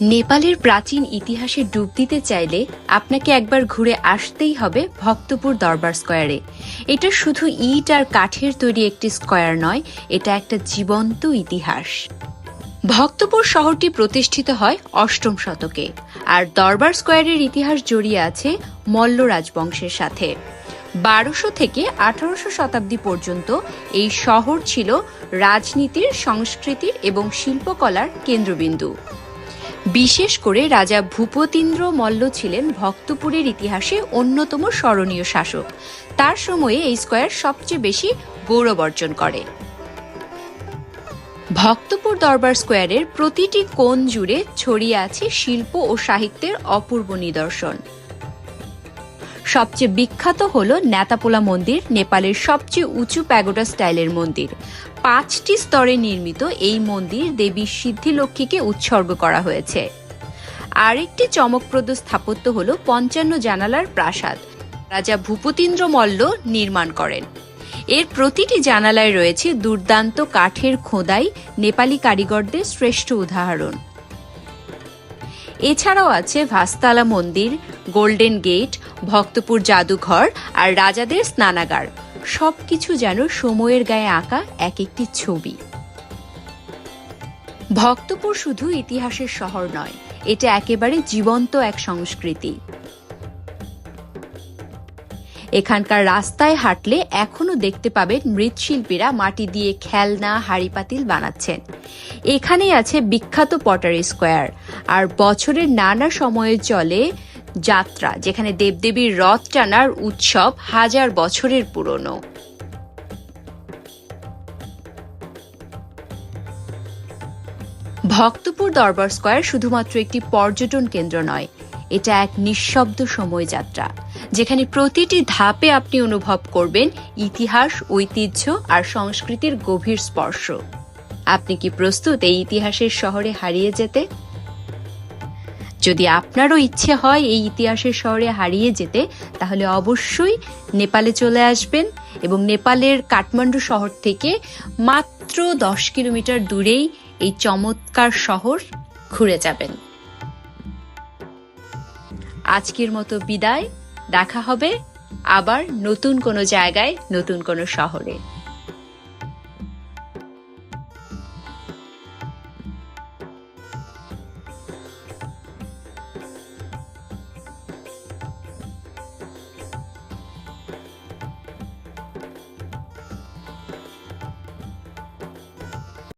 নেপালের প্রাচীন ইতিহাসে ডুব দিতে চাইলে আপনাকে একবার ঘুরে আসতেই হবে ভক্তপুর দরবার স্কোয়ারে। এটা শুধু ইট আর কাঠের তৈরি একটি স্কোয়ার নয়, এটা একটা জীবন্ত ইতিহাস। ভক্তপুর শহরটি প্রতিষ্ঠিত হয় অষ্টম শতকে, আর দরবার স্কোয়ারের ইতিহাস জড়িয়ে আছে মল্ল রাজবংশের সাথে। বারোশো থেকে আঠারোশো শতাব্দী পর্যন্ত এই শহর ছিল রাজনীতির, সংস্কৃতির এবং শিল্পকলার কেন্দ্রবিন্দু। বিশেষ করে রাজা ভূপতীন্দ্র মল্ল ছিলেন ভক্তপুরের ইতিহাসে অন্যতম স্মরণীয় শাসক। তার সময়ে এই স্কোয়ার সবচেয়ে বেশি গৌরব অর্জন করে। ভক্তপুর দরবার স্কোয়ারের প্রতিটি কোণ জুড়ে ছড়িয়ে আছে শিল্প ও সাহিত্যের অপূর্ব নিদর্শন। সবচেয়ে বিখ্যাত হল নেতাপোলা মন্দির, নেপালের সবচেয়ে উঁচু প্যাগোডা স্টাইলের মন্দির। পাঁচটি স্তরে নির্মিত এই মন্দির দেবী সিদ্ধিলক্ষ্মীকে উৎসর্গ করা হয়েছে। আরেকটি চমকপ্রদ স্থাপত্য হল পঞ্চান্ন জানালার প্রাসাদ। রাজা ভূপতীন্দ্র মল্ল নির্মাণ করেন। এর প্রতিটি জানালায় রয়েছে দুর্দান্ত কাঠের খোদাই, নেপালি কারিগরদের শ্রেষ্ঠ উদাহরণ। এছাড়াও আছে ভাস্তালা মন্দির, গোল্ডেন গেট ভক্তপুর জাদুঘর আর রাজাদের স্নানাগার। সবকিছু যেন সময়ের গায়ে আঁকা এক একটি ছবি। ভক্তপুর শুধু ইতিহাসের শহর নয়, এটা একেবারে জীবন্ত এক সংস্কৃতি। এখানকার রাস্তায় হাঁটলে এখনও দেখতে পাবেন মৃৎশিল্পীরা মাটি দিয়ে খেলনা হাড়ি পাতিল বানাচ্ছেন। এখানেই আছে বিখ্যাত পটারি স্কোয়ার, আর বছরের নানা সময়ে চলে যাত্রা, যেখানে দেবদেবীর রথ টানার উৎসব হাজার বছরের পুরনো। ভক্তপুর দরবার স্কোয়ার শুধুমাত্র একটি পর্যটন কেন্দ্র নয়, এটা এক নিঃশব্দ সময় যাত্রা, যেখানে প্রতিটি ধাপে আপনি অনুভব করবেন ইতিহাস, ঐতিহ্য আর সংস্কৃতির গভীর স্পর্শ। আপনি কি প্রস্তুত এই ইতিহাসের শহরে হারিয়ে যেতে? যদি আপনারও ইচ্ছে হয় এই ইতিহাসের শহরে হারিয়ে যেতে, তাহলে অবশ্যই নেপালে চলে আসবেন এবং নেপালের কাঠমান্ডু শহর থেকে মাত্র দশ কিলোমিটার দূরেই এই চমৎকার শহর ঘুরে যাবেন। আজকের মতো বিদায়। দেখা হবে আবার নতুন কোনো জায়গায়, নতুন কোনো শহরে।